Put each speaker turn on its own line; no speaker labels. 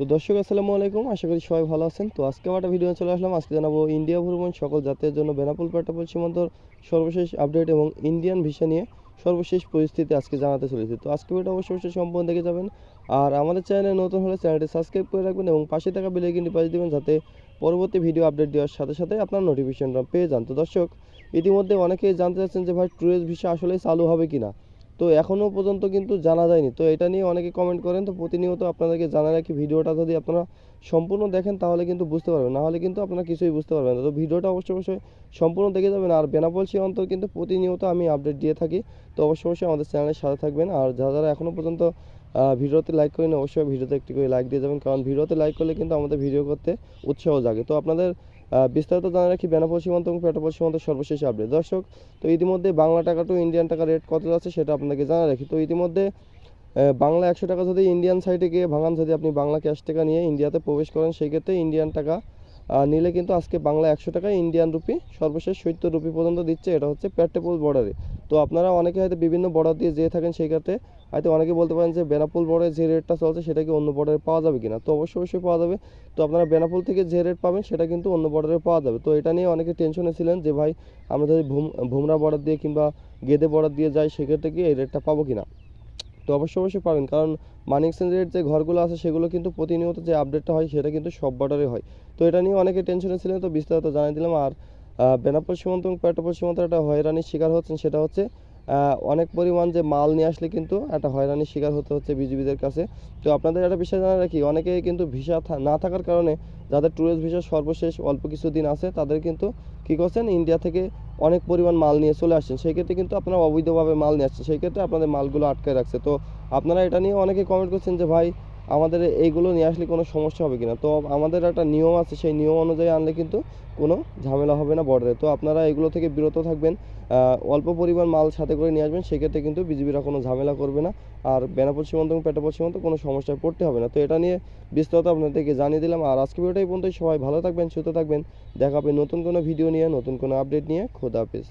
তো দর্শক, আসসালামু আলাইকুম। আশা করি সবাই ভালো আছেন। তো আজকে আমার একটা ভিডিও চলে আসলাম। আজকে জানাব ইন্ডিয়া ভ্রমণ সকল জাতীয়ের জন্য বেনাপুল পেটাপুল সীমান্তর সর্বশেষ আপডেট এবং ইন্ডিয়ান ভিসা নিয়ে সর্বশেষ পরিস্থিতি আজকে জানাতে চলেছি। তো আজকে ভিডিও অবশ্যই অবশ্যই সম্পূর্ণ দেখে যাবেন। আর আমাদের চ্যানেলে নতুন হলে চ্যানেলটি সাবস্ক্রাইব করে রাখবেন এবং পাশে থাকা বেল আইকনটি বাজিয়ে দেবেন যাতে পরবর্তী ভিডিও আপডেট দেওয়ার সাথে সাথে আপনার নোটিফিকেশনটা পেয়ে যান। তো দর্শক, ইতিমধ্যে অনেকেই জানতে চাচ্ছেন যে ভাই, ট্যুরিস্ট ভিসা আসলে চালু হবে কিনা? তো এখনও পর্যন্ত কিন্তু জানা যায়নি। তো এটা নিয়ে অনেকে কমেন্ট করেন, তো প্রতিনিয়ত আপনাদেরকে জানা রাখি। ভিডিওটা যদি আপনারা সম্পূর্ণ দেখেন, তাহলে কিন্তু বুঝতে পারবেন। না হলে কিন্তু আপনারা কিছুই বুঝতে পারবেন না। তো ভিডিওটা অবশ্যই অবশ্যই সম্পূর্ণ দেখে যাবেন। আর বেনাপোল সীমান্ত কিন্তু প্রতিনিয়ত আমি আপডেট দিয়ে থাকি। তো অবশ্যই অবশ্যই আমাদের চ্যানেলের সাথে থাকবেন। আর যারা যারা এখনও পর্যন্ত ভিডিওতে লাইক করেন অবশ্যই ভিডিওতে একটি করে লাইক দিয়ে যাবেন। কারণ ভিডিওতে লাইক করলে কিন্তু আমাদের ভিডিও করতে উৎসাহ জাগে। তো আপনাদের বিস্তারিত জানা রাখি, বেনাপোল সীমান্ত এবং পেটাপোল সীমান্ত সর্বশেষ আপডেট দর্শক, তো ইতিমধ্যে বাংলা টাকা টু ইন্ডিয়ান টাকা রেট কত যাচ্ছে সেটা আপনাকে জানা রাখি। তো ইতিমধ্যে বাংলা একশো টাকা যদি ইন্ডিয়ান সাইডে গিয়ে ভাঙান, যদি আপনি বাংলা ক্যাশ টাকা নিয়ে ইন্ডিয়াতে প্রবেশ করেন, সেই ক্ষেত্রে ইন্ডিয়ান টাকা নিলে কিন্তু আজকে বাংলা একশো টাকায় ইন্ডিয়ান রুপি সর্বশেষ সত্তর রুপি পর্যন্ত দিচ্ছে। এটা হচ্ছে পেট্টেপুল বর্ডারে তো আপনারা অনেকে হয়তো বিভিন্ন বর্ডার দিয়ে যেয়ে থাকেন সেই ক্ষেত্রে। হয়তো অনেকে বলতে পারেন যে বেনাপুল বর্ডারে যে রেটটা চলছে, সেটা কি অন্য বর্ডারে পাওয়া যাবে কিনা? তো অবশ্যই অবশ্যই পাওয়া যাবে। তো আপনারা বেনাপুল থেকে যে রেট পাবেন, সেটা কিন্তু অন্য বর্ডারে পাওয়া যাবে। তো এটা নিয়ে অনেকে টেনশনে ছিলেন যে, ভাই, আমরা যদি ভুম- ভুমরা বর্ডার দিয়ে কিংবা গেদে বর্ডার দিয়ে যাই, সেক্ষেত্রে কি এই রেটটা পাবো কিনা? তো অবশ্যই অবশ্যই পাবেন। কারণ মানি এক্সচেঞ্জের যে ঘরগুলো আছে, সেগুলো কিন্তু প্রতিনিয়ত যে আপডেটটা হয়, সেটা কিন্তু সব বর্ডারে হয়। তো এটা নিয়ে অনেকে টেনশনে ছিলেন, তো বিস্তারিত জানিয়ে দিলাম। আর বেনাপোল সীমান্ত এবং পেট্রোপোল সীমান্ত একটা হয়রানির শিকার হচ্ছেন, সেটা হচ্ছে অনেক পরিমাণ যে মাল নিয়ে আসলে কিন্তু একটা হয়রানির শিকার হতে হচ্ছে বিজিবিদের কাছে। তো আপনাদের একটা বিষয় জানা রাখি, অনেকেই কিন্তু ভিসা না থাকার কারণে যাদের ট্যুরিস্ট ভিসা সর্বশেষ অল্প কিছু দিন আছে, তাদের কিন্তু কী করছেন ইন্ডিয়া থেকে অনেক পরিমাণ মাল নিয়ে চলে আসছেন। সেই ক্ষেত্রে কিন্তু আপনারা অবৈধভাবে মাল নিয়ে আসছেন। সেই ক্ষেত্রে আপনাদের মালগুলো আটকে রাখছে। তো আপনারা এটা নিয়ে অনেকে কমেন্ট করছেন যে, ভাই আমাদের এইগুলো নিয়ে আসলে কোনো সমস্যা হবে কিনা। তো আমাদের একটা নিয়ম আছে, সেই নিয়ম অনুযায়ী আনলে কিন্তু কোনো ঝামেলা হবে না বর্ডারে। তো আপনারা এগুলো থেকে বিরত থাকবেন অল্প পরিমাণ মাল সাথে করে নিয়ে আসবেন, সেক্ষেত্রে কিন্তু বিজিবিরা কোনো ঝামেলা করবে না। আর বেনাপোল সীমান্ত এবং পেটাপোল সীমান্ত কোনো সমস্যায় পড়তে হবে না। তো এটা নিয়ে বিস্তারিত আপনাদেরকে জানিয়ে দিলাম। আর আজকে ভিডিওটা এই পর্যন্তই। সবাই ভালো থাকবেন, সুস্থ থাকবেন। দেখা হবে নতুন কোনো ভিডিও নিয়ে, নতুন কোনো আপডেট নিয়ে। খোদা হাফেজ।